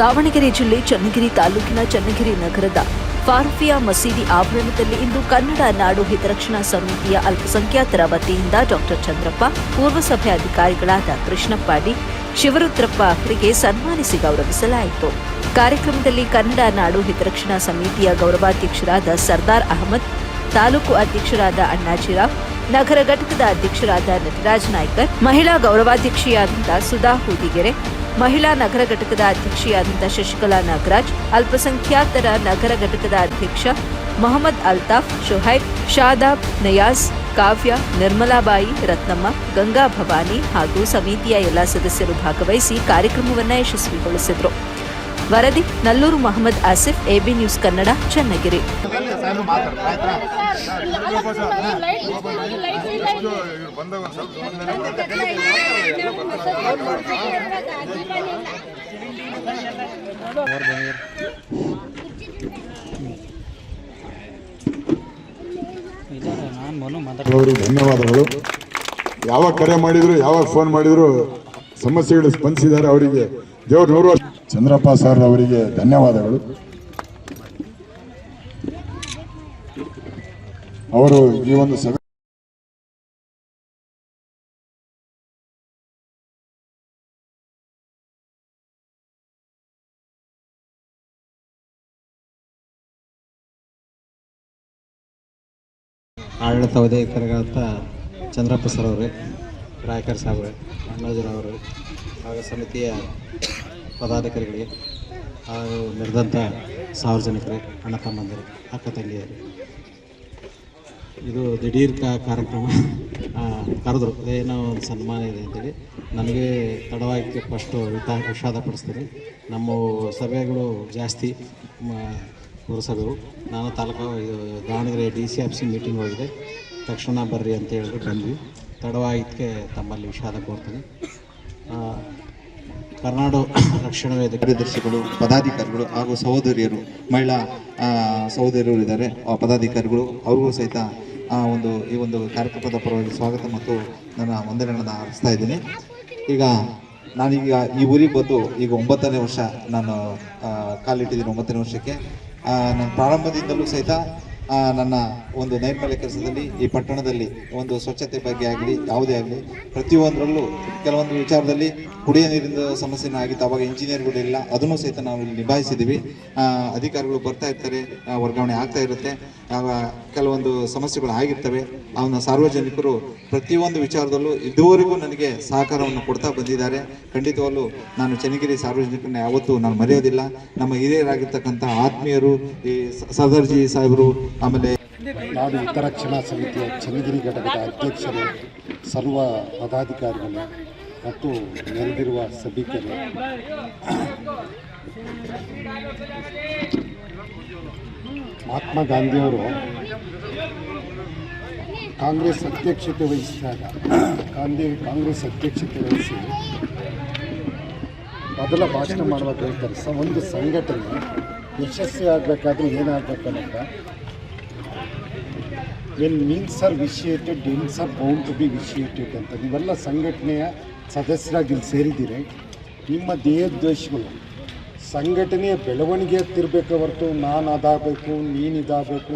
ದಾವಣಗೆರೆ ಜಿಲ್ಲೆ ಚನ್ನಗಿರಿ ತಾಲೂಕಿನ ಚನ್ನಗಿರಿ ನಗರದ ಫಾರ್ಫಿಯಾ ಮಸೀದಿ ಆವರಣದಲ್ಲಿ ಇಂದು ಕನ್ನಡ ನಾಡು ಹಿತರಕ್ಷಣಾ ಸಮಿತಿಯ ಅಲ್ಪಸಂಖ್ಯಾತರ ವತಿಯಿಂದ ಡಾಕ್ಟರ್ ಚಂದ್ರಪ್ಪ, ಪೂರ್ವಸಭೆ ಅಧಿಕಾರಿಗಳಾದ ಕೃಷ್ಣಪ್ಪಾಡಿ, ಶಿವರುದ್ರಪ್ಪ ಅವರಿಗೆ ಸನ್ಮಾನಿಸಿ ಗೌರವಿಸಲಾಯಿತು. ಕಾರ್ಯಕ್ರಮದಲ್ಲಿ ಕನ್ನಡ ನಾಡು ಹಿತರಕ್ಷಣಾ ಸಮಿತಿಯ ಗೌರವಾಧ್ಯಕ್ಷರಾದ ಸರ್ದಾರ್ ಅಹಮದ್, ತಾಲೂಕು ಅಧ್ಯಕ್ಷರಾದ ಅಣ್ಣಾಜಿರಾವ್, ನಗರ ಘಟಕದ ಅಧ್ಯಕ್ಷರಾದ ನಟರಾಜ್ ನಾಯ್ಕರ್, ಮಹಿಳಾ ಗೌರವಾಧ್ಯಕ್ಷೆಯಾದ ಸುಧಾ ಹೂದಿಗೆರೆ ಮಹಿಳಾ ನಗರ ಘಟಕದ ಅಧ್ಯಕ್ಷೆಯಾದಂಥ ಶಶಿಕಲಾ ನಾಗರಾಜ್, ಅಲ್ಪಸಂಖ್ಯಾತರ ನಗರ ಘಟಕದ ಅಧ್ಯಕ್ಷ ಮೊಹಮ್ಮದ್ ಅಲ್ತಾಫ್, ಶುಹೈಬ್, ಶಾದಾಬ್, ನಯಾಜ್, ಕಾವ್ಯ, ನಿರ್ಮಲಾಬಾಯಿ, ರತ್ನಮ್ಮ, ಗಂಗಾ ಭವಾನಿ ಹಾಗೂ ಸಮಿತಿಯ ಎಲ್ಲ ಸದಸ್ಯರು ಭಾಗವಹಿಸಿ ಕಾರ್ಯಕ್ರಮವನ್ನು ಯಶಸ್ವಿಗೊಳಿಸಿದರು. ವರದಿ ನಲ್ಲೂರು ಮೊಹಮ್ಮದ್ ಆಸಿಫ್ ಎಬಿ ನ್ಯೂಸ್ ಕನ್ನಡ ಚನ್ನಗಿರಿ. ಧನ್ಯವಾದಗಳು. ಯಾವಾಗ ಕರೆ ಮಾಡಿದ್ರು ಯಾವಾಗ ಫೋನ್ ಮಾಡಿದ್ರು ಸಮಸ್ಯೆಗಳು ಸ್ಪಂದಿಸಿದ್ದಾರೆ ಅವರಿಗೆ. ದೇವ್ರ ನೂರು ವರ್ಷ ಚಂದ್ರಪ್ಪ ಸರ್ ಅವರಿಗೆ ಧನ್ಯವಾದಗಳು. ಅವರು ಈ ಒಂದು ಸಭೆ ಆಡಳಿತ ಉದಯಕರಗಳಂತ ಚಂದ್ರಪ್ಪ ಸರ್ ಅವರೇ ರಾಯಕರ್ ಸಾಹೇಬ್ರೆ ಅಣ್ಣಾಜಿರವರು ಹಾಗೂ ಸಮಿತಿಯ ಪದಾಧಿಕಾರಿಗಳಿಗೆ ಹಾಗೂ ನೆರೆದಂಥ ಸಾರ್ವಜನಿಕರೇ ಅಣ್ಣ ತಮ್ಮಂದಿರು ಅಕ್ಕ ತಂಗಿಯರು ಇದು ದಿಢೀರ್ ಕಾರ್ಯಕ್ರಮ. ಕರೆದ್ರು. ಏನೋ ಒಂದು ಸನ್ಮಾನ ಇದೆ ಅಂತೇಳಿ. ನನಗೆ ತಡವಾಗಿ ಫಸ್ಟು ವಿತ ವಿಷಾದ ಪಡಿಸ್ತೀನಿ ನಮ್ಮ ಸಭೆಗಳು ಜಾಸ್ತಿ ಪುರಸಭೆಗಳು. ನಾನು ತಾಲೂಕು ದಾವಣಗೆರೆ ಡಿ ಸಿ ಆಫೀಸಿಗೆ ಮೀಟಿಂಗ್ ಹೋಗಿದೆ. ತಕ್ಷಣ ಬರ್ರಿ ಅಂತ ಹೇಳಿದ್ರು. ಬಂದ್ವಿ. ತಡವಾಗಿದ್ದಕ್ಕೆ ತಮ್ಮಲ್ಲಿ ವಿಷಾದ ಕೋರ್ತೀನಿ ಆ, ಕರ್ನಾಟಕ ರಕ್ಷಣಾ ವೇದಿಕೆ ಕಾರ್ಯದರ್ಶಿಗಳು ಪದಾಧಿಕಾರಿಗಳು ಹಾಗೂ ಸಹೋದರಿಯರು ಮಹಿಳಾ ಸಹೋದರಿಯರು ಇದ್ದಾರೆ. ಆ ಪದಾಧಿಕಾರಿಗಳು ಅವ್ರಿಗೂ ಸಹಿತ ಒಂದು ಈ ಒಂದು ಕಾರ್ಯಕ್ರಮದ ಪರವಾಗಿ ಸ್ವಾಗತ ಮತ್ತು ನನ್ನ ವಂದನೆಗಳನ್ನು ಆರಿಸ್ತಾ ಇದ್ದೀನಿ. ಈಗ ನಾನೀಗ ಈ ಊರಿಗೆ ಬಂದು ಈಗ ಒಂಬತ್ತನೇ ವರ್ಷ ನಾನು ಕಾಲಿಟ್ಟಿದ್ದೀನಿ ಒಂಬತ್ತನೇ ವರ್ಷಕ್ಕೆ. ನನ್ನ ಪ್ರಾರಂಭದಿಂದಲೂ ಸಹಿತ ನನ್ನ ಒಂದು ನೈರ್ಮಲ್ಯ ಕೆಲಸದಲ್ಲಿ, ಈ ಪಟ್ಟಣದಲ್ಲಿ ಒಂದು ಸ್ವಚ್ಛತೆ ಬಗ್ಗೆ ಆಗಲಿ, ಯಾವುದೇ ಆಗಲಿ, ಪ್ರತಿಯೊಂದರಲ್ಲೂ ಕೆಲವೊಂದು ವಿಚಾರದಲ್ಲಿ ಕುಡಿಯ ನೀರಿನ ಸಮಸ್ಯೆನ ಆಗಿತ್ತು. ಅವಾಗ ಇಂಜಿನಿಯರ್ಗಳು ಇಲ್ಲ. ಅದನ್ನು ಸಹಿತ ನಾವು ಇಲ್ಲಿ ನಿಭಾಯಿಸಿದ್ದೀವಿ ಅಧಿಕಾರಿಗಳು ಬರ್ತಾ ಇರ್ತಾರೆ. ವರ್ಗಾವಣೆ ಆಗ್ತಾ ಇರುತ್ತೆ. ಕೆಲವೊಂದು ಸಮಸ್ಯೆಗಳು ಆಗಿರ್ತವೆ. ಅವನ ಸಾರ್ವಜನಿಕರು ಪ್ರತಿಯೊಂದು ವಿಚಾರದಲ್ಲೂ ಇದುವರೆಗೂ ನನಗೆ ಸಹಕಾರವನ್ನು ಕೊಡ್ತಾ ಬಂದಿದ್ದಾರೆ. ಖಂಡಿತವಾಗ್ಲೂ ನಾನು ಚನ್ನಗಿರಿ ಸಾರ್ವಜನಿಕರನ್ನ ಯಾವತ್ತೂ ನಾನು ಮರೆಯೋದಿಲ್ಲ. ನಮ್ಮ ಹಿರಿಯರಾಗಿರ್ತಕ್ಕಂಥ ಆತ್ಮೀಯರು, ಈ ಸದರ್ಜಿ ಸಾಹೇಬರು ಆಮೇಲೆ ನಾಡು ಹಿತರಕ್ಷಣಾ ಸಮಿತಿಯ ಚನ್ನಗಿರಿ ಘಟಕದ ಅಧ್ಯಕ್ಷರು, ಸರ್ವ ಪದಾಧಿಕಾರಿಗಳು ಮತ್ತು ನೆರೆದಿರುವ ಸಭಿಕರು. ಮಹಾತ್ಮ ಗಾಂಧಿಯವರು ಕಾಂಗ್ರೆಸ್ ಅಧ್ಯಕ್ಷತೆ ವಹಿಸಿದಾಗ, ಗಾಂಧಿ ಕಾಂಗ್ರೆಸ್ ಅಧ್ಯಕ್ಷತೆ ವಹಿಸಿ ಮೊದಲ ಭಾಷಣ ಮಾಡುವಾಗ ಹೇಳ್ತಾರೆ, ಸ, ಒಂದು ಸಂಘಟನೆ ಯಶಸ್ವಿ ಆಗಬೇಕಾದ್ರೆ ಏನಾಗಬೇಕು ಅನ್ನೋದು when means are vitiated ಡಿಮ್ಸ್ are bound to be vitiated ಅಂತ. ನೀವೆಲ್ಲ ಸಂಘಟನೆಯ ಸದಸ್ಯರಾಗಿ ಇಲ್ಲಿ ಸೇರಿದ್ದೀರಿ. ನಿಮ್ಮ ದೇಹದ್ವೇಷಗಳು ಸಂಘಟನೆಯ ಬೆಳವಣಿಗೆ ಎತ್ತಿರಬೇಕು ಹೊರತು ನಾನು ಅದಾಗಬೇಕು, ನೀನು ಇದಾಗಬೇಕು